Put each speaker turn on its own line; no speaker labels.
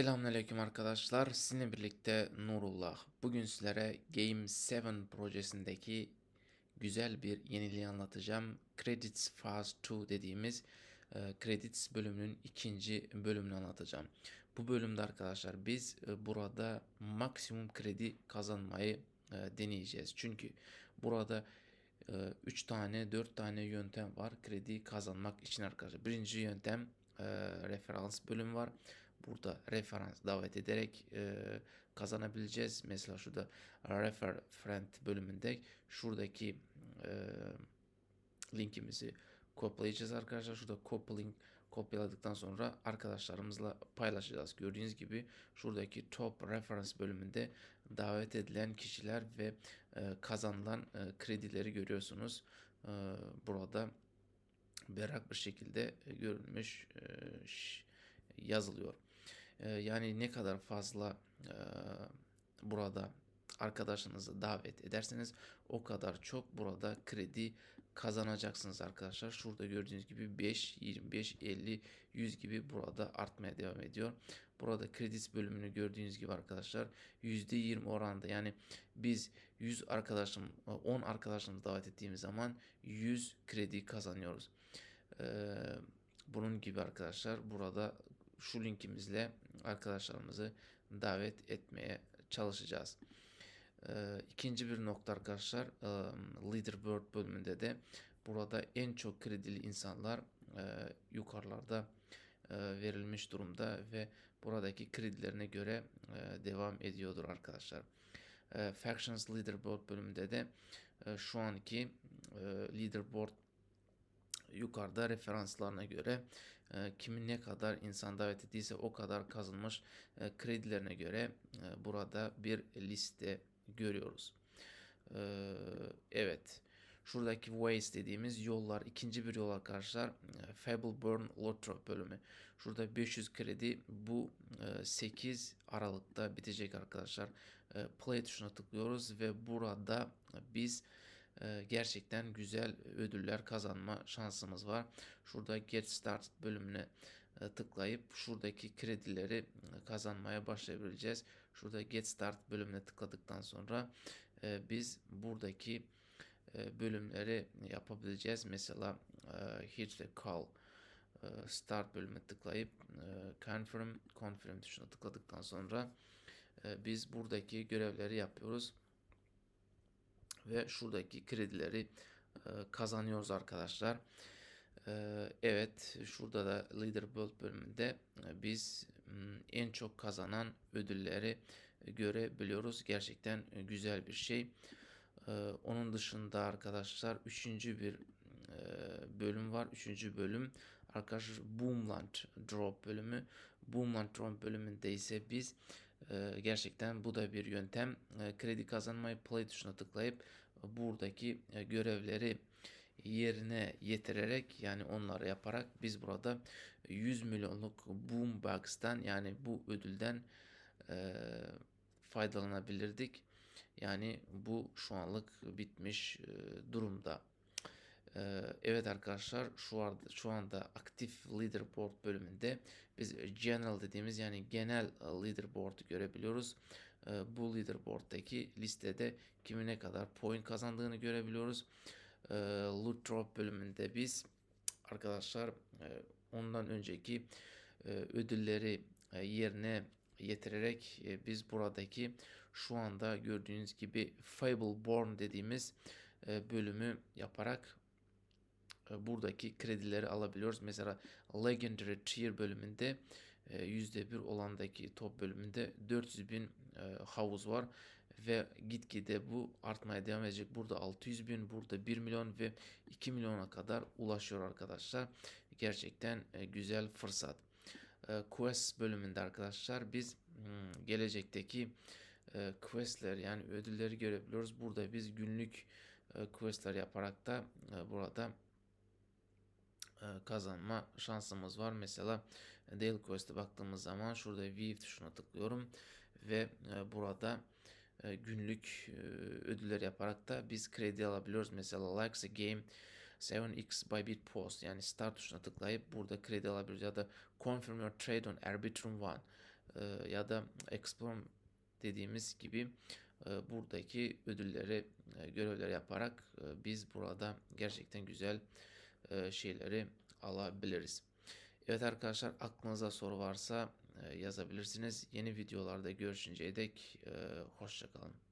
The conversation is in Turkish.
Selamünaleyküm arkadaşlar. Sizinle birlikte Nurullah. Bugün sizlere Game 7 projesindeki güzel bir yeniliği anlatacağım. Credits Phase 2 dediğimiz e, Credits bölümünün ikinci bölümünü anlatacağım. Bu bölümde arkadaşlar biz e, burada maksimum kredi kazanmayı e, deneyeceğiz. Çünkü burada 3 tane 4 tane yöntem var kredi kazanmak için arkadaşlar. Birinci yöntem e, referans bölümü var. Burada referans davet ederek e, kazanabileceğiz. Mesela şurada refer friend bölümünde şuradaki e, linkimizi kopyalayacağız arkadaşlar. Şurada copy link kopyaladıktan sonra arkadaşlarımızla paylaşacağız. Gördüğünüz gibi şuradaki top reference bölümünde davet edilen kişiler ve e, kazanılan e, kredileri görüyorsunuz. E, burada berrak bir şekilde görülmüş e, yazılıyor. E, yani ne kadar fazla e, burada arkadaşınızı davet ederseniz o kadar çok burada kredi kazanacaksınız arkadaşlar. Şurada gördüğünüz gibi 5, 25, 50, 100 gibi burada artmaya devam ediyor. Burada kredi bölümünü gördüğünüz gibi arkadaşlar %20 oranda yani biz 100 arkadaşım 10 arkadaşımızı davet ettiğimiz zaman 100 kredi kazanıyoruz. Ee, bunun gibi arkadaşlar burada şu linkimizle arkadaşlarımızı davet etmeye çalışacağız. Ee, ikinci bir nokta arkadaşlar Leaderboard bölümünde de burada en çok kredili insanlar e, yukarılarda e, verilmiş durumda ve buradaki kredilerine göre e, devam ediyordur arkadaşlar. E, Factions Leaderboard bölümünde de e, şu anki e, Leaderboard yukarıda referanslarına göre e, kimin ne kadar insan davet ettiyse o kadar kazanmış e, kredilerine göre e, burada bir liste görüyoruz. E, evet. Şuradaki ways dediğimiz yollar ikinci bir yol arkadaşlar. E, Fable Burn Lotro bölümü. Şurada 500 kredi bu e, 8 Aralık'ta bitecek arkadaşlar. E, play tuşuna tıklıyoruz ve burada biz e, gerçekten güzel ödüller kazanma şansımız var. Şurada Get Started bölümüne e, tıklayıp şuradaki kredileri e, kazanmaya başlayabileceğiz. Şurada Get Start bölümüne tıkladıktan sonra biz buradaki bölümleri yapabileceğiz. Mesela Here's the Call Start bölümüne tıklayıp Confirm, Confirm tuşuna tıkladıktan sonra biz buradaki görevleri yapıyoruz ve şuradaki kredileri e, kazanıyoruz arkadaşlar. E, evet şurada da Leaderboard bölümünde e, biz en çok kazanan ödülleri görebiliyoruz. Gerçekten güzel bir şey. Onun dışında arkadaşlar üçüncü bir bölüm var. Üçüncü bölüm arkadaşlar Boomland Drop bölümü. Boomland Drop bölümünde ise biz ee, gerçekten bu da bir yöntem. Ee, kredi kazanmayı play tuşuna tıklayıp buradaki e, görevleri yerine getirerek yani onları yaparak biz burada 100 milyonluk boombox'tan yani bu ödülden e, faydalanabilirdik. Yani bu şu anlık bitmiş e, durumda. Ee, evet arkadaşlar şu anda, şu anda aktif leaderboard bölümünde biz general dediğimiz yani genel e, leaderboard'u görebiliyoruz. Ee, bu leaderboard'daki listede kimin ne kadar point kazandığını görebiliyoruz. Ee, loot drop bölümünde biz arkadaşlar e, ondan önceki e, ödülleri yerine getirerek biz buradaki şu anda gördüğünüz gibi Fable Born dediğimiz bölümü yaparak buradaki kredileri alabiliyoruz. Mesela Legendary Tier bölümünde %1 e, olandaki top bölümünde 400 bin e, havuz var ve gitgide bu artmaya devam edecek. Burada 600 bin, burada 1 milyon ve 2 milyona kadar ulaşıyor arkadaşlar. Gerçekten güzel fırsat. Quest bölümünde arkadaşlar biz hmm, gelecekteki questler yani ödülleri görebiliyoruz. Burada biz günlük questler yaparak da burada e, kazanma şansımız var. Mesela Daily Quest'e baktığımız zaman şurada View tuşuna tıklıyorum ve e, burada e, günlük ödüller yaparak da biz kredi alabiliyoruz. Mesela Likes a Game 7x by bit post yani start tuşuna tıklayıp burada kredi alabiliyoruz ya da confirm your trade on Arbitrum One e, ya da Explore dediğimiz gibi e, buradaki ödülleri, e, görevleri yaparak e, biz burada gerçekten güzel e, şeyleri alabiliriz. Evet arkadaşlar aklınıza soru varsa e, yazabilirsiniz. Yeni videolarda görüşünceye dek e, hoşça kalın.